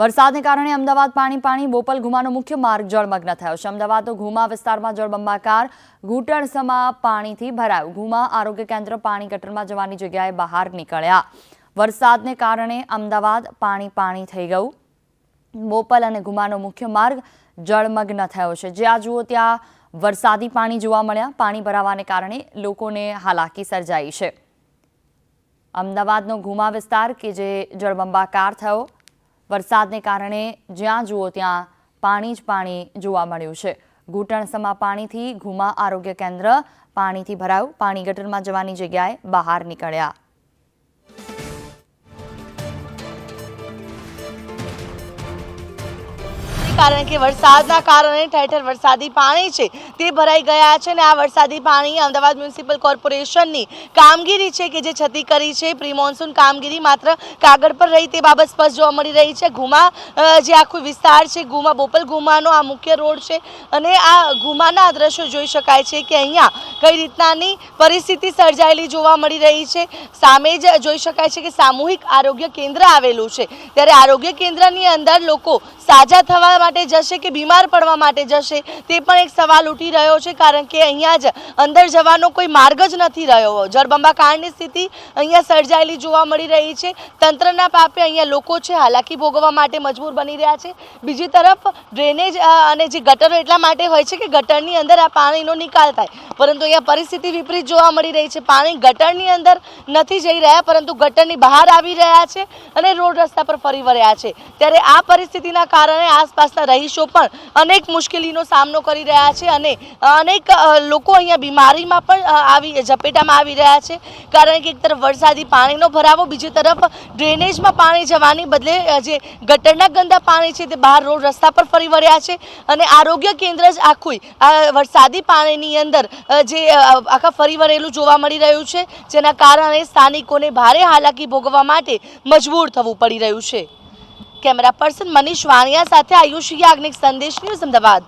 વરસાદને કારણે અમદાવાદ પાણી પાણી બોપલ ઘુમાનો મુખ્ય માર્ગ જળમગ્ન થયો છે. અમદાવાદ ઘુમા વિસ્તારમાં જળબંબાકાર ઘૂંટણસમા પાણીથી ભરાયું. ઘુમા આરોગ્ય કેન્દ્ર પાણી ગટરમાં જવાની જગ્યાએ બહાર નીકળ્યા. વરસાદને કારણે અમદાવાદ પાણી પાણી થઈ ગયું. બોપલ અને ઘુમાનો મુખ્ય માર્ગ જળમગ્ન થયો છે. જ્યાં જુઓ ત્યાં વરસાદી પાણી જોવા મળ્યા. પાણી ભરાવાને કારણે લોકોને હાલાકી સર્જાઈ છે. અમદાવાદનો ઘુમા વિસ્તાર કે જે જળબંબાકાર થયો વરસાદને કારણે જ્યાં જુઓ ત્યાં પાણી જ પાણી જોવા મળ્યું છે. ઘૂંટણસમા પાણીથી ઘુમા આરોગ્ય કેન્દ્ર, પાણીથી ભરાયું, પાણી ગટરમાં જવાની જગ્યાએ બહાર નીકળ્યા. કારણ કે વરસાદના કારણે ઠેર ઠેર વરસાદી પાણી છે. તે ભરાઈ ગયા છે અને આ વરસાદી પાણી અમદાવાદ મ્યુનિસિપલ કોર્પોરેશનની કામગીરી છે કે જે છતી કરી છે. પ્રી મોન્સૂન કામગીરી માત્ર કાગળ પર રહી તે બાબત સ્પષ્ટ જોવા મળી રહી છે. ઘુમા જે આખું વિસ્તાર છે ઘુમા બોપલ ઘુમાનો આ મુખ્ય રોડ છે અને આ ઘુમાના દ્રશ્યો જોઈ શકાય છે કે અહીંયા કઈ રીતનાની પરિસ્થિતિ સર્જાયેલી જોવા મળી રહી છે? સામે જ જોઈ શકાય છે કે સામૂહિક આરોગ્ય કેન્દ્ર આવેલું છે. ત્યારે આરોગ્ય કેન્દ્રની અંદર લોકો સાજા થવા માટે જશે કે બીમાર પડવા માટે જશે? તે પણ એક સવાલ ઉઠી રહ્યો છે, કારણ કે અહીંયા જ અંદર જવાનો કોઈ માર્ગ જ નથી રહ્યો. જળબંબાકારની સ્થિતિ અહીંયા સર્જાયેલી જોવા મળી રહી છે. તંત્રના પાપે અહીંયા લોકો છે, હાલાકી ભોગવવા માટે મજબૂર બની રહ્યા છે. બીજી તરફ ડ્રેનેજ અને જે ગટરો એટલા માટે હોય છે કે ગટરની અંદર આ પાણીનો નિકાલ થાય. પરંતુ અહીંયા પરિસ્થિતિ વિપરીત જોવા મળી રહી છે. પાણી ગટરની અંદર નથી જઈ રહ્યા, પરંતુ ગટરની બહાર આવી રહ્યા છે અને રોડ રસ્તા પર ફરી વળ્યા છે. ત્યારે આ પરિસ્થિતિના કારણે આસપાસના રહીશો પણ અનેક મુશ્કેલીનો સામનો કરી રહ્યા છે અને અનેક લોકો અહીંયા બીમારીમાં પણ આવી, ઝપેટામાં આવી રહ્યા છે. કારણ કે એક તરફ વરસાદી પાણીનો ભરાવો, બીજી તરફ ડ્રેનેજમાં પાણી જવાની બદલે જે ગટરના ગંદા પાણી છે તે બહાર રોડ રસ્તા પર ફરી વળ્યા છે. અને આરોગ્ય કેન્દ્ર જ આખું વરસાદી પાણીની અંદર જે આખા ફરી વળેલું જોવા મળી રહ્યું છે, જેના કારણે સ્થાનિકોને ભારે હાલાકી ભોગવવા માટે મજબૂર થવું પડી રહ્યું છે. કેમેરા પર્સન મનીષ વાણિયા સાથે આયુષ યાજ્ઞિક સંદેશ ન્યૂઝ અમદાવાદ.